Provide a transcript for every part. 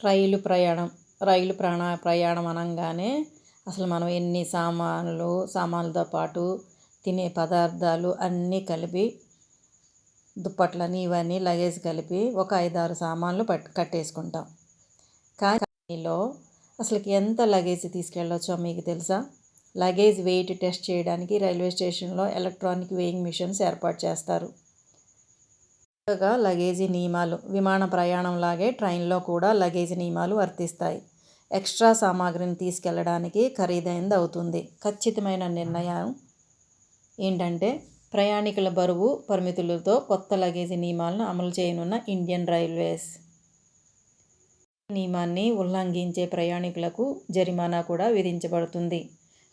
రైలు ప్రయాణం రైలు ప్రాణ ప్రయాణం అనగానే అసలు మనం ఎన్ని సామాన్లు సామాన్లతో పాటు తినే పదార్థాలు అన్నీ కలిపి దుప్పట్లని ఇవన్నీ లగేజ్ కలిపి ఒక ఐదారు సామాన్లు పట్ కట్టేసుకుంటాం. కానీలో అసలుకి ఎంత లగేజ్ తీసుకెళ్ళొచ్చో మీకు తెలుసా? లగేజ్ వెయిట్ టెస్ట్ చేయడానికి రైల్వే స్టేషన్లో ఎలక్ట్రానిక్ వెయింగ్ మిషన్స్ ఏర్పాటు చేస్తారు. కొత్తగా లగేజీ నియమాలు విమాన ప్రయాణం లాగే ట్రైన్లో కూడా లగేజీ నియమాలు వర్తిస్తాయి. ఎక్స్ట్రా సామాగ్రిని తీసుకెళ్ళడానికి ఖరీదైనది అవుతుంది ఖచ్చితమైన నిర్ణయం ఏంటంటే ప్రయాణికుల బరువు పరిమితులతో కొత్త లగేజీ నియమాలను అమలు చేయనున్న ఇండియన్ రైల్వేస్. నియమాన్ని ఉల్లంఘించే ప్రయాణికులకు జరిమానా కూడా విధించబడుతుంది.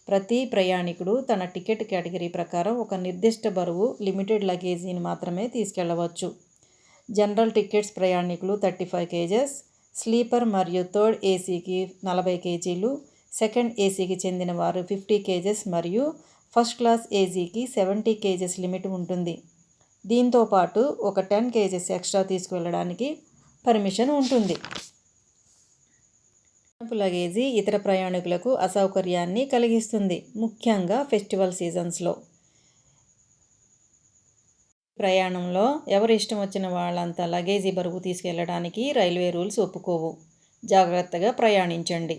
ప్రతి ప్రయాణికుడు తన టికెట్ కేటగిరీ ప్రకారం ఒక నిర్దిష్ట బరువు లిమిటెడ్ లగేజీని మాత్రమే తీసుకెళ్ళవచ్చు జనరల్ టికెట్స్ ప్రయాణికులు థర్టీ ఫైవ్ కేజెస్ స్లీపర్ మరియు థర్డ్ ఏసీకి నలభై కేజీలు సెకండ్ ఏసీకి చెందిన వారు ఫిఫ్టీ కేజెస్ మరియు ఫస్ట్ క్లాస్ ఏసీకి సెవెంటీ కేజెస్ లిమిట్ ఉంటుంది. దీంతో పాటు ఒక టెన్ కేజెస్ ఎక్స్ట్రా తీసుకువెళ్ళడానికి పర్మిషన్ ఉంటుంది. లగేజీ ఇతర ప్రయాణికులకు అసౌకర్యాన్ని కలిగిస్తుంది ముఖ్యంగా ఫెస్టివల్ సీజన్స్లో. ప్రయాణంలో ఎవరు ఇష్టం వచ్చిన వాళ్ళంతా లగేజీ బరువు తీసుకెళ్ళడానికి రైల్వే రూల్స్ ఒప్పుకోవు. జాగ్రత్తగా ప్రయాణించండి.